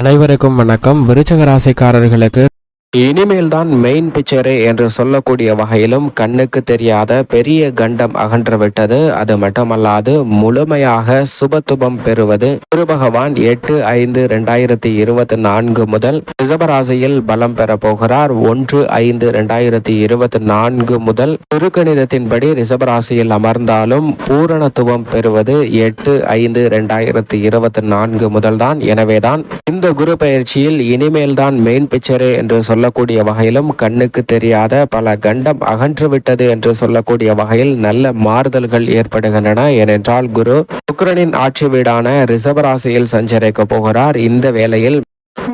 அனைவருக்கும் வணக்கம். விருச்சக ராசிக்காரர்களுக்கு இனிமேல் தான் மெயின் பிக்சரே என்று சொல்லக்கூடிய வகையிலும் கண்ணுக்கு தெரியாத பெரிய கண்டம் அகன்றுவிட்டது. அது மட்டுமல்லாது முழுமையாக சுபத்துபம் பெறுவது குரு பகவான் எட்டு ஐந்து ரெண்டாயிரத்தி இருபத்தி நான்கு முதல் ரிஷபராசியில் பலம் பெற போகிறார். ஒன்று ஐந்து ரெண்டாயிரத்தி இருபத்தி நான்கு முதல் குறுக்கணிதத்தின்படி ரிஷபராசியில் அமர்ந்தாலும் பூரணத்துவம் பெறுவது எட்டு ஐந்து ரெண்டாயிரத்தி இருபத்தி நான்கு முதல்தான். எனவேதான் இந்த குரு பயிற்சியில் இனிமேல் தான் மெயின் பிக்சரே என்று சொல்ல சொல்லக்கூடிய வகையிலும் கண்ணுக்கு தெரியாத பல கண்டம் அகன்றுவிட்டது என்று சொல்லக்கூடிய வகையில் நல்ல மாறுதல்கள் ஏற்படுகின்றன. ஏனென்றால் குரு சுக்கரனின் ஆட்சி வீடான ரிஷபராசியில் சஞ்சரிக்க போகிறார். இந்த வேளையில்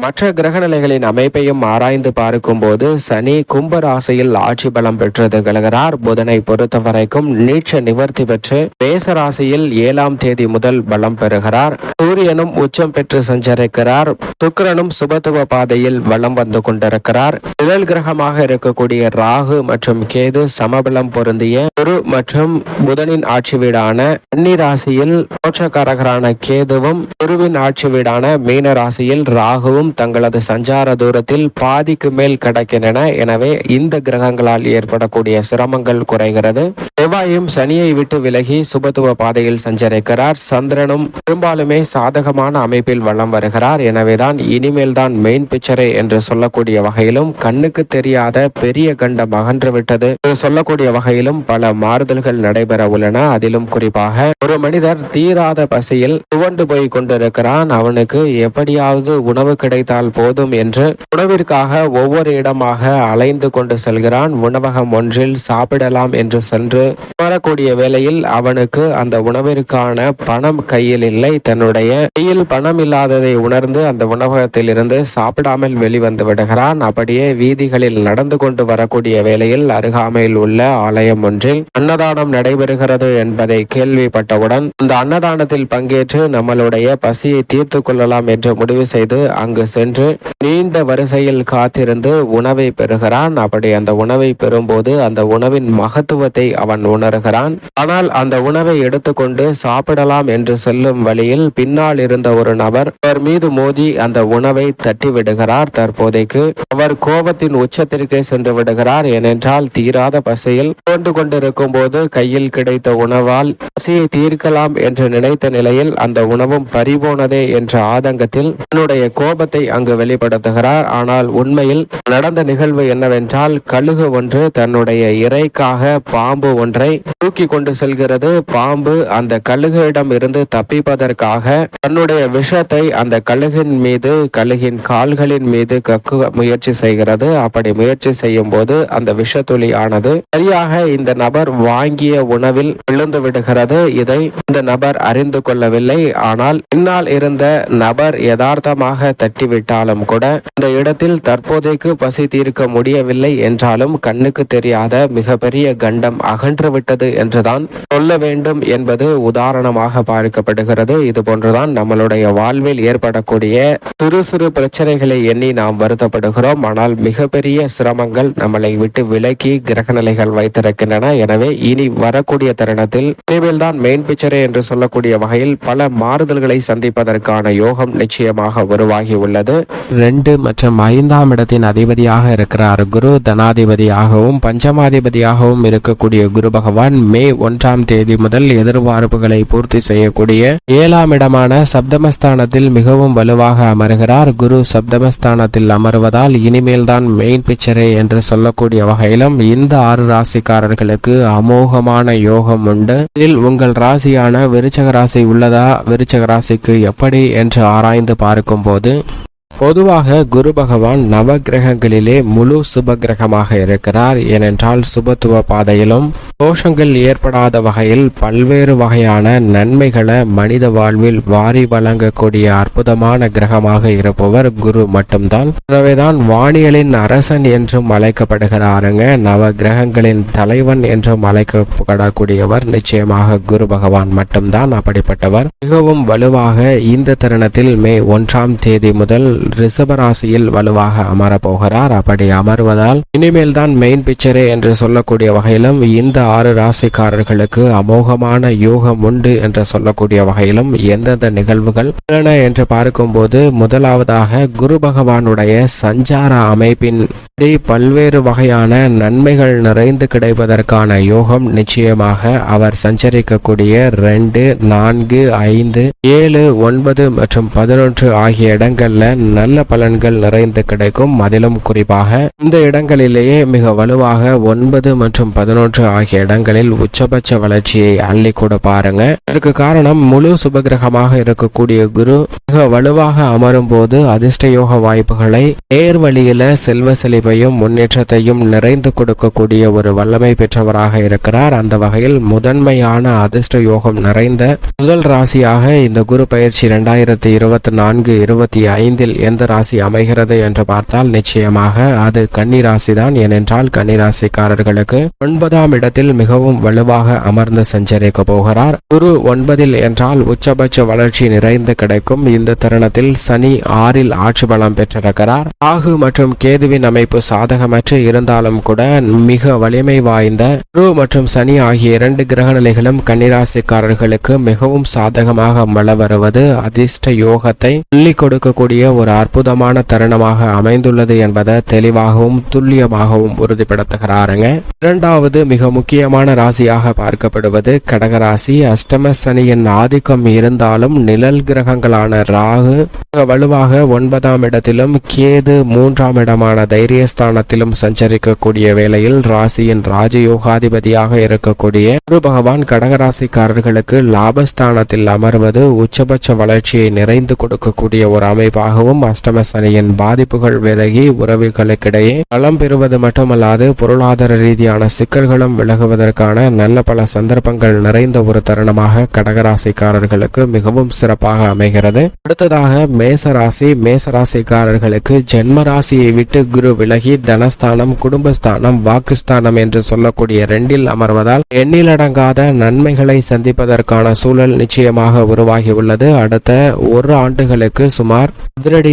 மற்ற கிரகநிலைகளின் அமைப்பையும் ஆராய்ந்து பார்க்கும்போது சனி கும்ப ராசியில் ஆட்சி பலம் பெற்று திகழ்கிறார் புதனை பொறுத்தவரைக்கும் நீட்ச நிவர்த்தி பெற்று மேச ராசியில் ஏழாம் தேதி முதல் பலம் பெறுகிறார். சூரியனும் உச்சம் பெற்று சஞ்சரிக்கிறார். சுக்கரனும் சுபத்துவ பாதையில் வலம் வந்து கொண்டிருக்கிறார். நிழல் கிரகமாக இருக்கக்கூடிய ராகு மற்றும் கேது சமபலம் பொருந்திய குரு மற்றும் புதனின் ஆட்சி வீடான கன்னி ராசியில் மோட்சக்காரகரான கேதுவும் குருவின் ஆட்சி வீடான மீன ராசியில் ராகு ராகுவும் தங்களது சஞ்சார தூரத்தில் பாதிக்கு மேல் கிடக்கின்றன. எனவே இந்த கிரகங்களால் ஏற்படக்கூடிய சிரமங்கள் குறைகிறது. செவ்வாயும் சனியை விட்டு விலகி சுபத்துவ பாதையில் சஞ்சரிக்கிறார். சந்திரனும் பெரும்பாலுமே சாதகமான அமைப்பில் வலம் வருகிறார். எனவேதான் இனிமேல் தான் மெயின் பிக்சரே என்று சொல்லக்கூடிய வகையிலும் கண்ணுக்கு தெரியாத பெரிய கண்டம் அகன்றுவிட்டது என்று சொல்லக்கூடிய வகையிலும் பல மாறுதல்கள் நடைபெற உள்ளன. அதிலும் குறிப்பாக ஒரு மனிதர் தீராத பசியில் துவண்டு போய் கொண்டிருக்கிறான். அவனுக்கு எப்படியாவது உணவு கிடைத்தால் போதும் என்று உணவிற்காக ஒவ்வொரு இடமாக அலைந்து கொண்டு செல்கிறான். உணவகம் ஒன்றில் சாப்பிடலாம் என்று சென்று வரக்கூடிய வேளையில் அவனுக்கு அந்த உணவிற்கான பணம் கையில் இல்லை. தன்னுடைய கையில் பணம் இல்லாததை உணர்ந்து அந்த உணவகத்தில் இருந்து சாப்பிடாமல் வெளிவந்து விடுகிறான். அப்படியே வீதிகளில் நடந்து கொண்டு வரக்கூடிய வேளையில் அருகாமையில் உள்ள ஆலயம் ஒன்றில் அன்னதானம் நடைபெறுகிறது என்பதை கேள்விப்பட்டவுடன் அந்த அன்னதானத்தில் பங்கேற்று நம்மளுடைய பசியை தீர்த்து கொள்ளலாம் என்று முடிவு செய்து அங்கு சென்று நீண்ட வரிசையில் காத்திருந்து உணவை பெறுகிறான். அப்படி அந்த உணவை பெறும்போது அந்த உணவின் மகத்துவத்தை அவன் உணர்கிறான். ஆனால் அந்த உணவை எடுத்துக்கொண்டு சாப்பிடலாம் என்று செல்லும் வழியில் பின்னால் இருந்த ஒரு நபர் அவர் மீது மோதி அந்த உணவை தட்டி விடுகிறார் தற்போதைக்கு அவர் கோபத்தின் உச்சத்திற்கே சென்று விடுகிறார். ஏனென்றால் தீராத பசையில் கொண்டு கொண்டிருக்கும் போது கையில் கிடைத்த உணவால் பசியை தீர்க்கலாம் என்று நினைத்த நிலையில் அந்த உணவும் பறிபோனதே என்ற ஆதங்கத்தில் தன்னுடைய கோபத்தை அங்கு வெளிப்படுத்துகிறார். ஆனால் உண்மையில் நடந்த நிகழ்வு என்னவென்றால் கழுகு ஒன்று தன்னுடைய இறைக்காக பாம்பு ஒன்றை தூக்கி கொண்டு செல்கிறது. பாம்பு அந்த கழுகிடம் இருந்து தப்பிப்பதற்காக தன்னுடைய விஷத்தை அந்த கழுகின் மீது கழுகின் கால்களின் மீது கக்கு முயற்சி செய்கிறது. அப்படி முயற்சி செய்யும் போது அந்த விஷத்துளி ஆனது சரியாக இந்த நபர் வாங்கிய உணவில் விழுந்து விடுகிறது. இதை இந்த நபர் அறிந்து கொள்ளவில்லை. ஆனால் பின்னால் இருந்த நபர் யதார்த்தமாக கட்டிவிட்டாலும் கூட இந்த இடத்தில் தற்போதைக்கு பசி தீர்க்க முடியவில்லை என்றாலும் கண்ணுக்கு தெரியாத மிகப்பெரிய கண்டம் அகன்று விட்டது என்றுதான் சொல்ல வேண்டும் என்பது உதாரணமாக பார்க்கப்படுகிறது. இது போன்றுதான் நம்மளுடைய வாழ்வில் ஏற்படக்கூடிய சிறு சிறு பிரச்சனைகளை எண்ணி நாம் வருத்தப்படுகிறோம். ஆனால் மிகப்பெரிய சிரமங்கள் நம்மளை விட்டு விலக்கி கிரகநிலைகள் வைத்திருக்கின்றன. எனவே இனி வரக்கூடிய தருணத்தில் இனிமேல் தான் மெயின் பிக்சரே என்று சொல்லக்கூடிய வகையில் பல மாறுதல்களை சந்திப்பதற்கான யோகம் நிச்சயமாக உருவாகி உள்ளது. ரெண்டு மற்றும் ஐந்தாம் இடத்தின் அதிபதியாக இருக்கிறார் குரு தனாதிபதியாகவும் பஞ்சமாதிபதியாகவும் இருக்கக்கூடிய குரு பகவான் மே ஒன்றாம் தேதி முதல் எதிர்பார்ப்புகளை பூர்த்தி செய்யக்கூடிய ஏழாம் இடமான சப்தமஸ்தானத்தில் மிகவும் வலுவாக அமர்கிறார். குரு சப்தமஸ்தானத்தில் அமர்வதால் இனிமேல் தான் மெயின் பிக்சரே என்று சொல்லக்கூடிய வகையிலும் இந்த ஆறு ராசிக்காரர்களுக்கு அமோகமான யோகம் உண்டு. இதில் உங்கள் ராசியான விருச்சக ராசி உள்ளதா? விருச்சக ராசிக்கு எப்படி? என்று ஆராய்ந்து பார்க்கும்போது பொதுவாக குரு பகவான் நவ கிரகங்களிலே முழு சுப கிரகமாக இருக்கிறார். ஏனென்றால் சுபத்துவ பாதையிலும் தோஷங்கள் ஏற்படாத வகையில் பல்வேறு வகையான நன்மைகளை மனித வாழ்வில் வாரி வழங்கக்கூடிய அற்புதமான கிரகமாக இருப்பவர் குரு மட்டும்தான். எனவேதான் வானியலின் அரசன் என்றும் அழைக்கப்படுகிறாருங்க. நவ கிரகங்களின் தலைவன் என்றும் அழைக்கப்படக்கூடியவர் நிச்சயமாக குரு பகவான் மட்டும்தான். அப்படிப்பட்டவர் மிகவும் வலுவாக இந்த தருணத்தில் மே ஒன்றாம் தேதி முதல் ரிஷபராசியில் வலுவாக அமரப்போகிறார். அப்படி அமர்வதால் இனிமேல் தான் மெயின் பிக்சரே என்று சொல்லக்கூடிய வகையிலும் இந்த ஆறு ராசிக்காரர்களுக்கு அமோகமான யோகம் உண்டு என்று சொல்லக்கூடிய வகையிலும் எந்தெந்த நிகழ்வுகள் உள்ளன என்று பார்க்கும்போது முதலாவதாக குரு பகவானுடைய சஞ்சார அமைப்பின் பல்வேறு வகையான நன்மைகள் நிறைந்து கிடைப்பதற்கான யோகம் நிச்சயமாக அவர் சஞ்சரிக்கக்கூடிய ரெண்டு நான்கு ஐந்து ஏழு ஒன்பது மற்றும் பதினொன்று ஆகிய இடங்கள்ல நல்ல பலன்கள் நிறைந்து கிடைக்கும். அதிலும் குறிப்பாக இந்த இடங்களிலேயே மிக வலுவாக ஒன்பது மற்றும் பதினொன்று ஆகிய இடங்களில் உச்சபட்ச வளர்ச்சியை அள்ளி கூட பாருங்க. இதற்கு காரணம் முழு சுபகிரகமாக இருக்கக்கூடிய குரு மிக வலுவாக அமரும் போது அதிர்ஷ்டயோக வாய்ப்புகளை நேர் வழியில செல்வ செழிப்பையும் முன்னேற்றத்தையும் நிறைந்து கொடுக்கக்கூடிய ஒரு வல்லமை பெற்றவராக இருக்கிறார். அந்த வகையில் முதன்மையான அதிர்ஷ்ட யோகம் நிறைந்த முதல் ராசியாக இந்த குரு பயிற்சி இரண்டாயிரத்தி இருபத்தி நான்கு இருபத்தி ஐந்தில் எந்த ராசி அமைகிறது என்று பார்த்தால் நிச்சயமாக அது கன்னிராசிதான். தான் ஏனென்றால் கன்னிராசிக்காரர்களுக்கு ஒன்பதாம் இடத்தில் மிகவும் வலுவாக அமர்ந்து சஞ்சரிக்க போகிறார். குரு ஒன்பதில் என்றால் உச்சபட்ச வளர்ச்சி நிறைந்து கிடைக்கும். இந்த தருணத்தில் சனி ஆறில் ஆட்சி பலம் பெற்றிருக்கிறார். ராகு மற்றும் கேதுவின் அமைப்பு சாதகமற்று இருந்தாலும் கூட மிக வலிமை வாய்ந்த குரு மற்றும் சனி ஆகிய இரண்டு கிரக நிலைகளும் கன்னிராசிக்காரர்களுக்கு மிகவும் சாதகமாக வள வருவது அதிர்ஷ்ட யோகத்தை சொல்லிக் கொடுக்கக்கூடிய ஒரு அற்புதமான தருணமாக அமைந்துள்ளது என்பதை தெளிவாகவும் துல்லியமாகவும் உறுதிப்படுத்துகிறாருங்க. இரண்டாவது மிக முக்கியமான ராசியாக பார்க்கப்படுவது கடகராசி. அஷ்டம சனியின் ஆதிக்கம் இருந்தாலும் நிழல் கிரகங்களான ராகு வலுவாக ஒன்பதாம் இடத்திலும் கேது மூன்றாம் இடமான தைரியஸ்தானத்திலும் சஞ்சரிக்கக்கூடிய வேளையில் ராசியின் ராஜயோகாதிபதியாக இருக்கக்கூடிய குரு பகவான் கடகராசிக்காரர்களுக்கு லாபஸ்தானத்தில் அமர்வது உச்சபட்ச வளர்ச்சியை நிறைந்து கொடுக்கக்கூடிய ஒரு அமைப்பாகவும் அஷ்டம சனியின் பாதிப்புகள் விலகி உறவுகளுக்கிடையே நலம் பெறுவது மட்டுமல்லாது பொருளாதார ரீதியான சிக்கல்களும் விலகுவதற்கான நல்ல பல சந்தர்ப்பங்கள் நிறைந்த ஒரு தருணமாக கடகராசிக்காரர்களுக்கு மிகவும் சிறப்பாக அமைகிறது. அடுத்ததாக மேசராசி. மேசராசிக்காரர்களுக்கு ஜென்ம ராசியை விட்டு குரு விலகி தனஸ்தானம் குடும்பஸ்தானம் வாக்குஸ்தானம் என்று சொல்லக்கூடிய ரெண்டில் அமர்வதால் எண்ணிலடங்காத நன்மைகளை சந்திப்பதற்கான சூழல் நிச்சயமாக உருவாகியுள்ளது. அடுத்த ஒரு ஆண்டுகளுக்கு சுமார்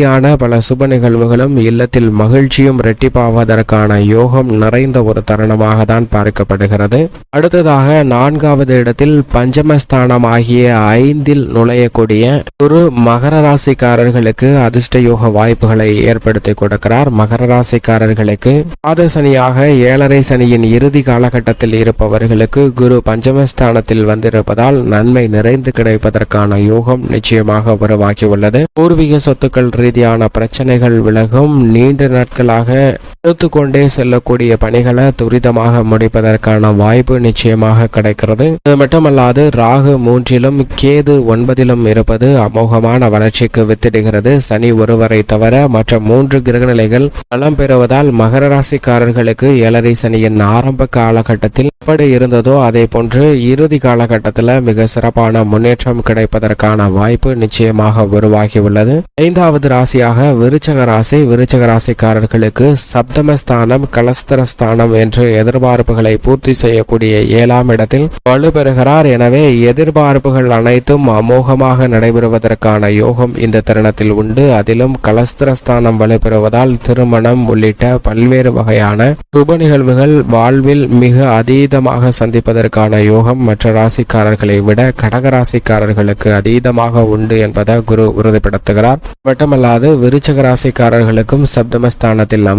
அதிரடியான பல சுப நிகழ்வுகளும் இல்லத்தில் மகிழ்ச்சியும் இரட்டிப்பாவதற்கான யோகம் நிறைந்த ஒரு தருணமாக தான் பார்க்கப்படுகிறது. அடுத்ததாக நான்காவது இடத்தில் பஞ்சமஸ்தானம் ஆகிய ஐந்தில் நுழையக்கூடிய ஒரு மகர ராசிக்காரர்களுக்கு அதிர்ஷ்ட யோக வாய்ப்புகளை ஏற்படுத்தி கொடுக்கிறார். மகர ராசிக்காரர்களுக்கு பாத சனியாக ஏழரை சனியின் இறுதி காலகட்டத்தில் இருப்பவர்களுக்கு குரு பஞ்சமஸ்தானத்தில் வந்திருப்பதால் நன்மை நிறைந்து கிடைப்பதற்கான யோகம் நிச்சயமாக உருவாகியுள்ளது. பூர்வீக சொத்துக்கள் ரீதியான பிரச்சனைகள் விலகும். நீண்ட நாட்களாக எடுத்துக்கொண்டே செல்லக்கூடிய பணிகளை துரிதமாக முடிப்பதற்கான வாய்ப்பு நிச்சயமாக கிடைக்கிறது. இது மட்டுமல்லாது ராகு மூன்றிலும் கேது ஒன்பதிலும் இருப்பது அமோகமான வளர்ச்சிக்கு வித்திடுகிறது. சனி ஒருவரை தவிர மற்ற மூன்று கிரகநிலைகள் பலம் பெறுவதால் மகர ராசிக்காரர்களுக்கு ஏழரை சனியின் ஆரம்ப காலகட்டத்தில் எப்படி இருந்ததோ அதே போன்று இறுதி காலகட்டத்தில் மிக சிறப்பான முன்னேற்றம் கிடைப்பதற்கான வாய்ப்பு நிச்சயமாக உருவாகியுள்ளது. ஐந்தாவது ராசியாக விருச்சக ராசி விருச்சக ராசிக்காரர்களுக்கு சப்தமஸ்தானம் கலஸ்தரஸ்தானம் என்று எதிர்பார்ப்புகளை பூர்த்தி செய்யக்கூடிய ஏழாம் இடத்தில் வலுப்பெறுகிறார் எனவே எதிர்பார்ப்புகள் அனைத்தும் அமோகமாக நடைபெறுவதற்கான யோகம் இந்த தருணத்தில் உண்டு. அதிலும் கலஸ்தரஸ்தானம் வலுப்பெறுவதால் திருமணம் உள்ளிட்ட பல்வேறு வகையான சுப நிகழ்வுகள் வாழ்வில் மிக அதீதமாக சந்திப்பதற்கான யோகம் மற்ற ராசிக்காரர்களை விட கடக ராசிக்காரர்களுக்கு அதீதமாக உண்டு என்பதை குரு உறுதிப்படுத்துகிறார். மட்டுமல்லாது விருச்சக ராசிக்காரர்களுக்கும் சப்தமஸ்தானத்தில்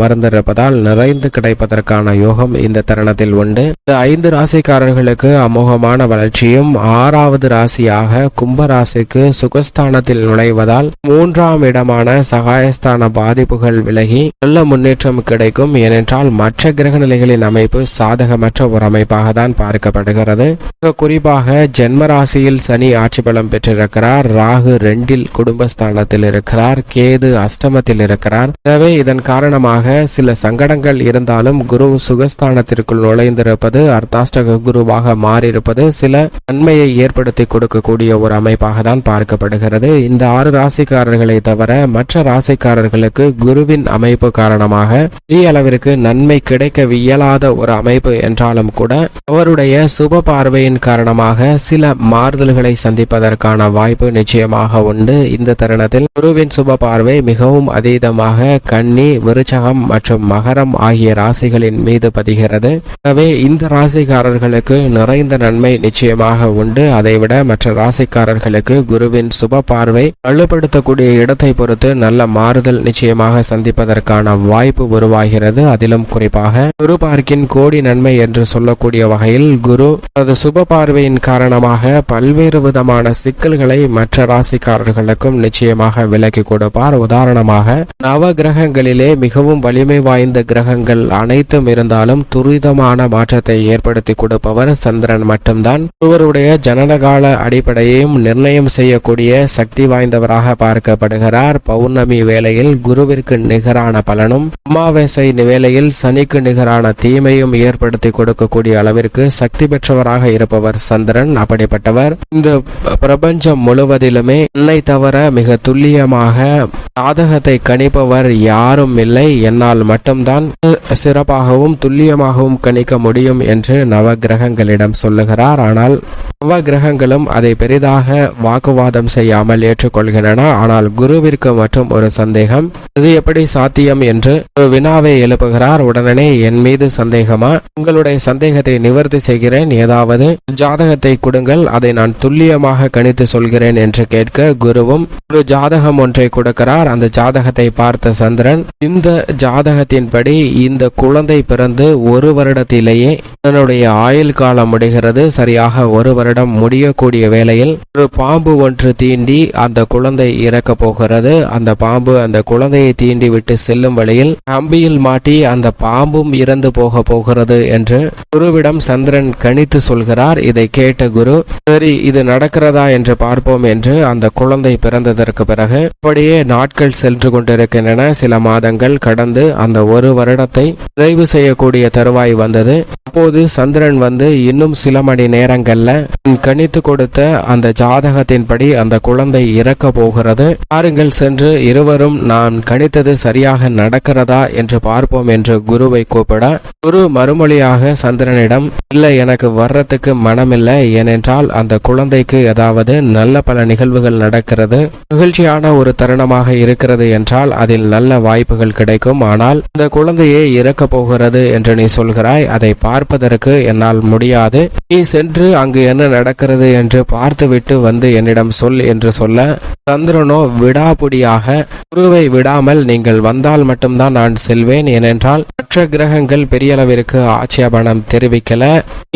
அமர்ந்திருப்பதால் நிறைந்து கிடைப்பதற்கான யோகம் இந்த தருணத்தில் உண்டு. ஐந்து ராசிக்காரர்களுக்கு அமோகமான வளர்ச்சியும் ஆறாவது ராசியாக கும்ப ராசிக்கு சுகஸ்தானத்தில் நுழைவதால் மூன்றாம் இடமான சகாயஸ்தான பாதிப்புகள் விலகி நல்ல முன்னேற்றம் கிடைக்கும். ஏனென்றால் மற்ற கிரக நிலைகளின் அமைப்பு சாதகமற்ற ஒரு அமைப்பாக தான் பார்க்கப்படுகிறது குறிப்பாக ஜென்ம ராசியில் சனி ஆட்சி பலம் பெற்றிருக்கிறார். ராகு ரெண்டில் குடும்பஸ்தானத்தில் இருக்கிறார். கேது அஷ்டமத்தில் இருக்கிறார். எனவே இதன் காரணமாக சில சில சங்கடங்கள் இருந்தாலும் குரு சுகஸ்தானத்திற்குள் நுழைந்திருப்பது அர்த்தாஷ்டக குருவாக மாறியிருப்பது சில நன்மையை ஏற்படுத்தி கொடுக்கக்கூடிய ஒரு அமைப்பாக தான் பார்க்கப்படுகிறது. இந்த ஆறு ராசிக்காரர்களை தவிர மற்ற ராசிக்காரர்களுக்கு குருவின் அமைப்பு காரணமாக பெரிய அளவிற்கு நன்மை கிடைக்க இயலாத ஒரு அமைப்பு என்றாலும் கூட அவருடைய சுப பார்வையின் காரணமாக சில மாறுதல்களை சந்திப்பதற்கான வாய்ப்பு நிச்சயமாக உண்டு. இந்த தருணத்தில் குருவின் சுப பார்வை மிகவும் அதீதமாக கன்னி விருச்சகம் மற்றும் மகரம் ஆகிய ராசிகளின் மீது பதிகிறது. எனவே இந்த ராசிக்காரர்களுக்கு நிறைந்த நன்மை நிச்சயமாக உண்டு. அதைவிட மற்ற ராசிக்காரர்களுக்கு குருவின் சுப பார்வை வலுப்படுத்தக்கூடிய இடத்தை பொறுத்து நல்ல மாறுதல் நிச்சயமாக சந்திப்பதற்கான வாய்ப்பு உருவாகிறது. அதிலும் குறிப்பாக குரு பார்க்கின் கோடி நன்மை என்று சொல்லக்கூடிய வகையில் குரு தனது சுப பார்வையின் காரணமாக பல்வேறு விதமான சிக்கல்களை மற்ற ராசிக்காரர்களுக்கும் நிச்சயமாக விலக்கி கொடுப்பார். உதாரணமாக நவ கிரகங்களிலே மிகவும் வலிமை வாய்ந்த கிரகங்கள் அனைத்தும் இருந்தாலும் துரிதமான மாற்றத்தை ஏற்படுத்தி கொடுப்பவர் சந்திரன் மட்டும்தான். ஒருவருடைய ஜனனகால அடிப்படையையும் நிர்ணயம் செய்யக்கூடிய சக்தி வாய்ந்தவராக பார்க்கப்படுகிறார். பௌர்ணமி வேளையில் குருவிற்கு நிகரான பலனும் அமாவாசை வேளையில் சனிக்கு நிகரான தீமையும் ஏற்படுத்தி கொடுக்கக்கூடிய அளவிற்கு சக்தி பெற்றவராக இருப்பவர் சந்திரன் அப்படிப்பட்டவர். இந்த பிரபஞ்சம் முழுவதிலுமே என்னை தவிர மிக துல்லியமாக சாதகத்தை கணிப்பவர் யாரும் இல்லை. என்னால் மட்டும்தான் சிறப்பாகவும் துல்லியமாகவும் கணிக்க முடியும் என்று நவ கிரகங்களிடம் சொல்லுகிறார். ஆனால் நவ கிரகங்களும் அதை பெரிதாக வாக்குவாதம் செய்யாமல் ஏற்றுக்கொள்கின்றன. ஆனால் குருவிற்கு மட்டும் ஒரு சந்தேகம் இது எப்படி சாத்தியம்? என்று ஒரு வினாவை எழுப்புகிறார். உடனே என் மீது சந்தேகமா? உங்களுடைய சந்தேகத்தை நிவர்த்தி செய்கிறேன். ஏதாவது ஜாதகத்தை கொடுங்கள். அதை நான் துல்லியமாக கணித்து சொல்கிறேன் என்று கேட்க குருவும் ஒரு ஜாதகம் ஒன்றை கொடுக்கிறார். அந்த ஜாதகத்தை பார்த்த சந்திரன் இந்த ஜாதக ஜாதகத்தின்படி இந்த குழந்தை பிறந்து ஒரு வருடத்திலேயே தன்னுடைய ஆயுள் காலம் முடிகிறது. சரியாக ஒரு வருடம் முடியக்கூடிய வேளையில் ஒரு பாம்பு ஒன்று தீண்டி அந்த குழந்தை இறக்க போகிறது. அந்த பாம்பு அந்த குழந்தையை தீண்டி விட்டு செல்லும் வழியில் கம்பியில் மாட்டி அந்த பாம்பும் இறந்து போக போகிறது என்று குருவிடம் சந்திரன் கணித்து சொல்கிறார். இதை கேட்ட குரு சரி இது நடக்கிறதா என்று பார்ப்போம் என்று அந்த குழந்தை பிறந்ததற்கு பிறகு அப்படியே நாட்கள் சென்று கொண்டிருக்கின்றன. சில மாதங்கள் கடந்து அந்த ஒரு வருடத்தை நிறைவு செய்யக்கூடிய தருவாய் வந்தது. அப்போது சந்திரன் வந்து இன்னும் சில மணி நேரங்கள்ல கணித்து கொடுத்த அந்த ஜாதகத்தின்படி அந்த குழந்தை இறக்க போகிறது. பாருங்கள் சென்று இருவரும் நான் கணித்தது சரியாக நடக்கிறதா என்று பார்ப்போம் என்று குருவை கூப்பிட குரு மறுமொழியாக சந்திரனிடம் இல்லை எனக்கு வர்றதுக்கு மனமில்லை. ஏனென்றால் அந்த குழந்தைக்கு ஏதாவது நல்ல பல நிகழ்வுகள் நடக்கிறது. மகிழ்ச்சியான ஒரு தருணமாக இருக்கிறது என்றால் அதில் நல்ல வாய்ப்புகள் கிடைக்கும். ஆனால் இந்த குழந்தையே இறக்க போகிறது என்று நீ சொல்கிறாய் அதை பார்ப்பதற்கு என்னால் முடியாது. நீ சென்று அங்கு என்ன நடக்கிறது என்று பார்த்துவிட்டு வந்து என்னிடம் சொல் என்று சொல்ல சந்திரனோ விடாபுடியாக குருவை விடாமல் நீங்கள் வந்தால் மட்டும்தான் நான் செல்வேன் ஏனென்றால் மற்ற கிரகங்கள் பெரிய அளவிற்கு ஆட்சேபணம் தெரிவிக்கல.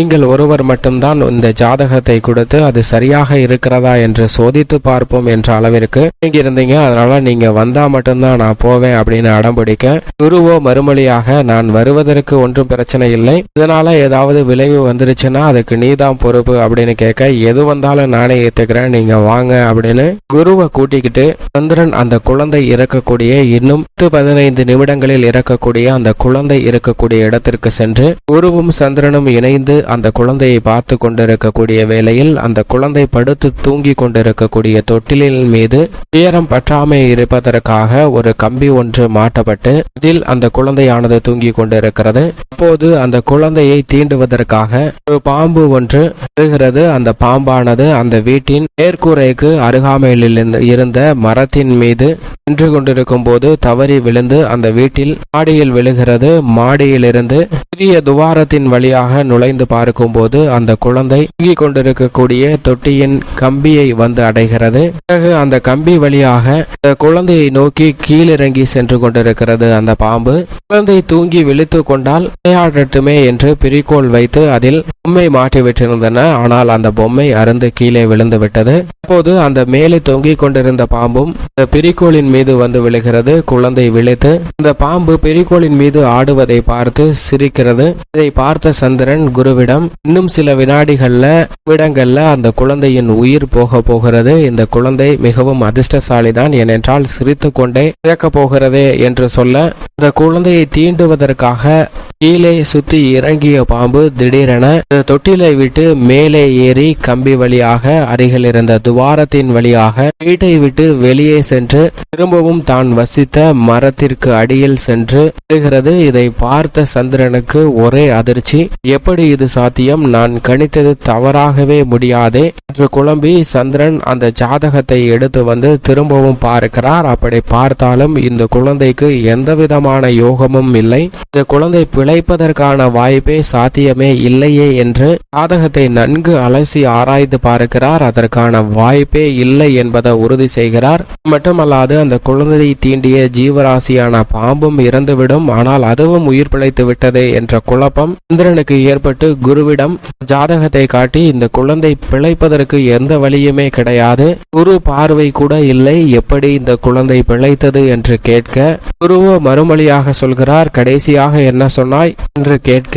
நீங்கள் ஒருவர் மட்டும்தான் இந்த ஜாதகத்தை கொடுத்து அது சரியாக இருக்கிறதா என்று சோதித்து பார்ப்போம் என்ற அளவிற்கு நீங்க இருந்தீங்க. அதனால நீங்க வந்தா மட்டும்தான் நான் போவேன் அப்படின்னு அடம்பிடிக்க குரு குருவோ மறுமொழியாக நான் வருவதற்கு ஒன்றும் பிரச்சனை இல்லை. இதனால ஏதாவது விளைவு வந்துருச்சுன்னா அதுக்கு நீதான் பொறுப்பு அப்படின்னு கேட்க எது வந்தாலும் நானே ஏத்துக்கிறேன் நீங்க வாங்க அப்படின்னு குருவை கூட்டிக்கிட்டு சந்திரன் அந்த குழந்தை இறக்கக்கூடிய இன்னும் பத்து பதினைந்து நிமிடங்களில் இறக்கக்கூடிய அந்த குழந்தை இருக்கக்கூடிய இடத்திற்கு சென்று குருவும் சந்திரனும் இணைந்து அந்த குழந்தையை பார்த்து கொண்டிருக்கக்கூடிய வேளையில் அந்த குழந்தை படுத்து தூங்கி கொண்டிருக்கக்கூடிய தொட்டிலின் மீது உயரம் பற்றாமை இருப்பதற்காக ஒரு கம்பி ஒன்று மாட்டப்பட்டு இதில் அந்த குழந்தையானது தூங்கி கொண்டிருக்கிறது. அப்போது அந்த குழந்தையை தீண்டுவதற்காக ஒரு பாம்பு ஒன்று வருகிறது. அந்த பாம்பானது அந்த வீட்டின் மேற்கூரைக்கு அருகாமையில் இருந்த மரத்தின் மீது நின்று கொண்டிருக்கும் போது தவறி விழுந்து அந்த வீட்டில் மாடியில் விழுகிறது. மாடியிலிருந்து சிறிய துவாரத்தின் வழியாக நுழைந்து பார்க்கும்போது அந்த குழந்தை தூங்கிக் கொண்டிருக்கக்கூடிய தொட்டியின் கம்பியை வந்து அடைகிறது. பிறகு அந்த கம்பி வழியாக அந்த குழந்தையை நோக்கி கீழிறங்கி சென்று கொண்டிருக்கிறது அந்த பாம்பு. குழந்தை தூங்கி விழித்து கொண்டால் விளையாடட்டுமே என்று பிரிக்கோள் வைத்து அதில் பொம்மை மாட்டி விட்டிருந்தன. ஆனால் அந்த பொம்மை அருந்து கீழே விழுந்து விட்டது. அப்போது அந்த மேலே தொங்கிக் கொண்டிருந்த பாம்பும் அந்த பிரிக்கோளின் மீது வந்து விழுகிறது. குழந்தை விழித்து அந்த பாம்பு பெரிகோளின் மீது ஆடுவதை பார்த்து சிரிக்கிறது. வருகிறது இதை பார்த்த சந்திரன் குருவிடம் இன்னும் சில வினாடிகள்ல விடங்கள்ல அந்த குழந்தையின் உயிர் போக போகிறது. இந்த குழந்தை மிகவும் அதிர்ஷ்டசாலி தான் ஏனென்றால் சிரித்து கொண்டே இறக்க போகிறதே என்று சொல்ல இந்த குழந்தையை தீண்டுவதற்காக கீழே சுத்தி இறங்கிய பாம்பு திடீரென தொட்டிலை விட்டு மேலே ஏறி கம்பி வழியாக அருகில் இருந்த துவாரத்தின் வழியாக வீட்டை விட்டு வெளியே சென்று திரும்பவும் தான் வசித்த மரத்திற்கு அடியில் சென்று விடுகிறது இதை பார்த்த சந்திரனுக்கு எனக்கு ஒரே அதிர்ச்சி. எப்படி இது சாத்தியம்? நான் கணித்தது தவறாகவே முடியாதே. என்று குழம்பி சந்திரன் அந்த ஜாதகத்தை எடுத்து வந்து திரும்பவும் பார்க்கிறார். அப்படி பார்த்தாலும் இந்த குழந்தைக்கு எந்த விதமான யோகமும் இல்லை. இந்த குழந்தை பிழைப்பதற்கான வாய்ப்பே சாத்தியமே இல்லையே என்று ஜாதகத்தை நன்கு அலசி ஆராய்ந்து பார்க்கிறார். அதற்கான வாய்ப்பே இல்லை என்பதை உறுதி செய்கிறார். மட்டுமல்லாது அந்த குழந்தையை தீண்டிய ஜீவராசியான பாம்பும் இறந்துவிடும். ஆனால் அதுவும் உயிர் பிழைத்து விட்டதே என்று என்ற குழப்பம் இந்திரனுக்கு ஏற்பட்டு குருவிடம் ஜாதகத்தை காட்டி இந்த குழந்தை பிழைப்பதற்கு எந்த வழியுமே கிடையாது. குரு பார்வை கூட இல்லை. எப்படி இந்த குழந்தை பிழைத்தது என்று கேட்க குருவோ மறுமொழியாக சொல்கிறார் கடைசியாக என்ன சொன்னாய்? என்று கேட்க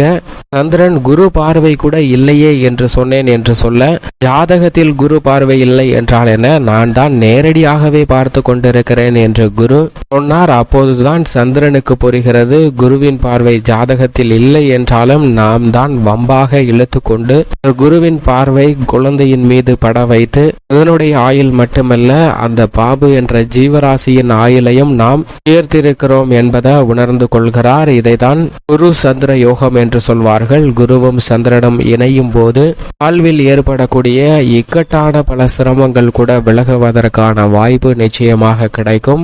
சந்திரன் குரு பார்வை கூட இல்லையே என்று சொன்னேன் என்று சொல்ல ஜாதகத்தில் குரு பார்வை இல்லை என்றால் என்ன? நான் தான் நேரடியாகவே பார்த்து கொண்டிருக்கிறேன் என்று குரு சொன்னார். அப்போதுதான் சந்திரனுக்கு புரிகிறது குருவின் பார்வை ஜாதகத்தில் இல்லை என்றாலும் நாம் தான் வம்பாக இழுத்து கொண்டு குருவின் பார்வை குழந்தையின் மீது பட வைத்து அதனுடைய ஆயுள் மட்டுமல்ல அந்த பாபு என்ற ஜீவராசியின் ஆயுளையும் நாம் உயர்த்திருக்கிறோம் என்பதை உணர்ந்து கொள்கிறார். இதைதான் குரு சந்திர யோகம் என்று சொல்வார்கள். குருவும் சந்திரனும் இணையும் போது வாழ்வில் ஏற்படக்கூடிய இக்கட்டான பல சிரமங்கள் கூட விலகுவதற்கான வாய்ப்பு நிச்சயமாக கிடைக்கும்.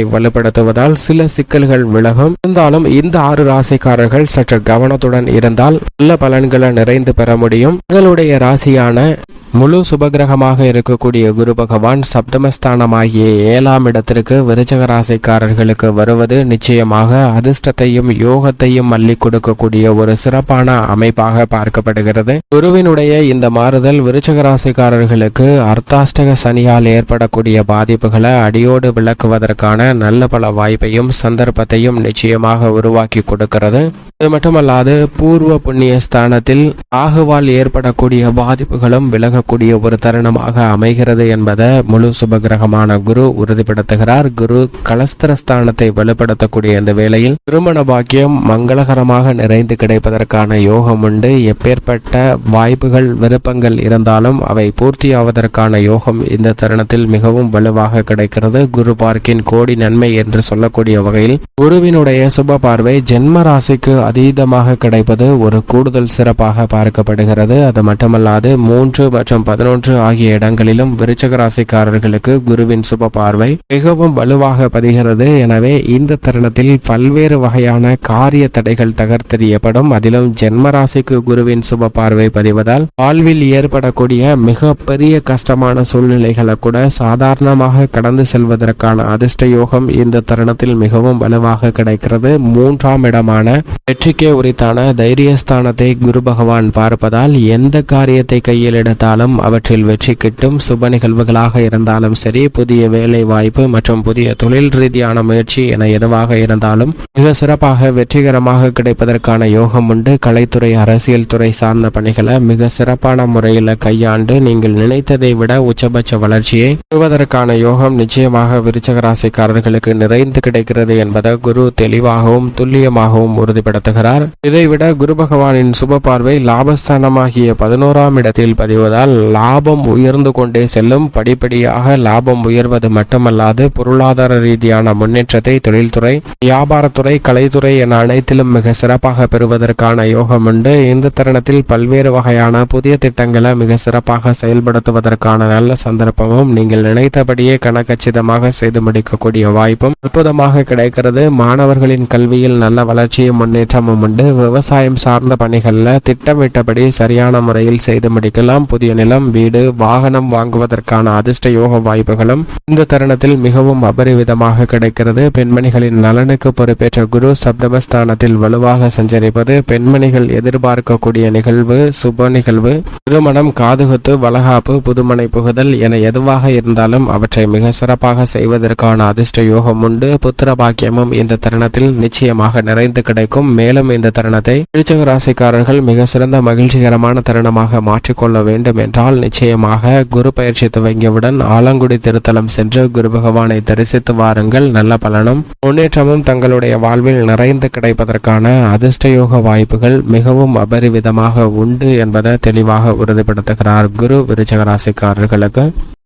வலுப்படுத்துவதால் சில சிக்கல்கள் விலகும். இருந்தாலும் இந்த ஆறு ராசிக்காரர்கள் சற்று கவனத்துடன் இருந்தால் நல்ல பலன்களை நிறைந்து பெற முடியும். தங்களுடைய ராசியான முழு சுபகிரகமாக இருக்கக்கூடிய குரு பகவான் சப்தமஸ்தானமாகிய ஏழாம் இடத்திற்கு விருச்சக ராசிக்காரர்களுக்கு வருவது நிச்சயமாக அதிர்ஷ்டத்தையும் யோகத்தையும் அள்ளி கொடுக்கக்கூடிய ஒரு சிறப்பான அமைப்பாக பார்க்கப்படுகிறது. குருவினுடைய இந்த மாறுதல் விருச்சக ராசிக்காரர்களுக்கு அர்த்தாஷ்டக சனியால் ஏற்படக்கூடிய பாதிப்புகளை அடியோடு விளக்குவதற்கான நல்ல பல வாய்ப்பையும் சந்தர்ப்பத்தையும் நிச்சயமாக உருவாக்கி கொடுக்கிறது. இது மட்டுமல்லாது பூர்வ புண்ணிய ஸ்தானத்தில் ராகுவால் ஏற்படக்கூடிய பாதிப்புகளும் விலகக்கூடிய ஒரு தருணமாக அமைகிறது என்பதை முழு சுபகிரகமான குரு உறுதிப்படுத்துகிறார். குரு கலஸ்திரஸ்தானத்தை வலுப்படுத்தக்கூடிய இந்த வேளையில் திருமண பாக்கியம் மங்களகரமாக நிறைந்து கிடைப்பதற்கான யோகம் உண்டு. எப்பேற்பட்ட வாய்ப்புகள் விருப்பங்கள் இருந்தாலும் அவை பூர்த்தியாவதற்கான யோகம் இந்த தருணத்தில் மிகவும் வலுவாக கிடைக்கிறது. குரு பார்க்கின் கோடி நன்மை என்று சொல்லக்கூடிய வகையில் குருவினுடைய சுப பார்வை ஜென்ம ராசிக்கு அதீதமாக கிடைப்பது ஒரு கூடுதல் சிறப்பாக பார்க்கப்படுகிறது. அது மட்டுமல்லாது மூன்று மற்றும் பதினொன்று ஆகிய இடங்களிலும் விருச்சக ராசிக்காரர்களுக்கு குருவின் சுப பார்வை மிகவும் வலுவாக பதிகிறது. எனவே இந்த தருணத்தில் பல்வேறு வகையான காரிய தடைகள் தகர்த்தெறியப்படும். அதிலும் ஜென்ம ராசிக்கு குருவின் சுப பார்வை பதிவதால் வாழ்வில் ஏற்படக்கூடிய மிக பெரிய கஷ்டமான சூழ்நிலைகளை கூட சாதாரணமாக கடந்து செல்வதற்கான அதிர்ஷ்ட யோகம் இந்த தருணத்தில் மிகவும் வலுவாக கிடைக்கிறது. மூன்றாம் இடமான வெற்றிக்கே உரித்தான தைரியஸ்தானத்தை குரு பகவான் பார்ப்பதால் எந்த காரியத்தை கையில் எடுத்தாலும் அவற்றில் வெற்றி கிட்டும். சுப நிகழ்வுகளாக இருந்தாலும் சரி புதிய வேலை வாய்ப்பு மற்றும் புதிய தொழில் ரீதியான முயற்சி என எதுவாக இருந்தாலும் மிக சிறப்பாக வெற்றிகரமாக கிடைப்பதற்கான யோகம் உண்டு. கலைத்துறை அரசியல் துறை சார்ந்த பணிகளை மிக சிறப்பான முறையில் கையாண்டு நீங்கள் நினைத்ததை விட உச்சபட்ச வளர்ச்சியை பெறுவதற்கான யோகம் நிச்சயமாக விருச்சக ராசிக்காரர்களுக்கு நிறைந்து கிடைக்கிறது என்பதை குரு தெளிவாகவும் துல்லியமாகவும் உறுதிப்படுத்துகிறார் இதைவிட குரு பகவானின் சுப பார்வை லாபஸ்தானமாகிய பதினோராம் இடத்தில் பதிவதால் லாபம் உயர்ந்து கொண்டே செல்லும். படிப்படியாக லாபம் உயர்வது மட்டுமல்லாது பொருளாதார ரீதியான முன்னேற்றத்தை தொழில்துறை வியாபாரத்துறை கலைத்துறை என அனைத்திலும் மிக சிறப்பாக பெறுவதற்கான யோகம் உண்டு. இந்த தருணத்தில் பல்வேறு வகையான புதிய திட்டங்களை மிக சிறப்பாக செயல்படுத்துவதற்கான நல்ல சந்தர்ப்பமும் நீங்கள் நினைத்தபடியே கணக்கச்சிதமாக செய்து முடிக்கக்கூடிய வாய்ப்பும் அற்புதமாக கிடைக்கிறது. மாணவர்களின் கல்வியில் நல்ல வளர்ச்சியும் முன்னேற்றமும் உண்டு. விவசாயம் சார்ந்த பணிகளில் திட்டமிட்டபடி சரியான முறையில் செய்து முடிக்கலாம். புதிய நிலம் வீடு வாகனம் வாங்குவதற்கான அதிர்ஷ்ட யோக வாய்ப்புகளும் இந்த தருணத்தில் மிகவும் அபரிவிதமாக கிடைக்கிறது. பெண்மணிகளின் நலனுக்கு பொறுப்பேற்ற குரு சப்தமஸ்தானத்தில் வலுவாக சஞ்சரிப்பது பெண்மணிகள் எதிர்பார்க்கக்கூடிய நிகழ்வு சுப நிகழ்வு திருமணம் காதுகுத்து வளகாப்பு புதுமனை புகுதல் என எதுவாக இருந்தாலும் அவற்றை மிக சிறப்பாக செய்வதற்கான அதிர்ஷ்ட யோகம் உண்டு. புத்திர பாக்கியமும் இந்த தருணத்தில் நிச்சயமாக நிறைந்து கிடைக்கும். மேலும் இந்த தருணத்தை விருச்சக ராசிக்காரர்கள் மிக சிறந்த மகிழ்ச்சிகரமான தருணமாக மாற்றிக்கொள்ள வேண்டும் என்றால் நிச்சயமாக குரு பயிற்சி துவங்கியவுடன் ஆலங்குடி திருத்தலம் சென்று குரு பகவானை தரிசித்து வாருங்கள். நல்ல பலனும் முன்னேற்றமும் தங்களுடைய வாழ்வில் நிறைந்து கிடைப்பதற்கான அதிர்ஷ்டயோக வாய்ப்புகள் மிகவும் அபரிவிதமாக உண்டு என்பதை தெளிவாக உறுதிப்படுத்துகிறார் குரு விருச்சக ராசிக்காரர்களுக்கு.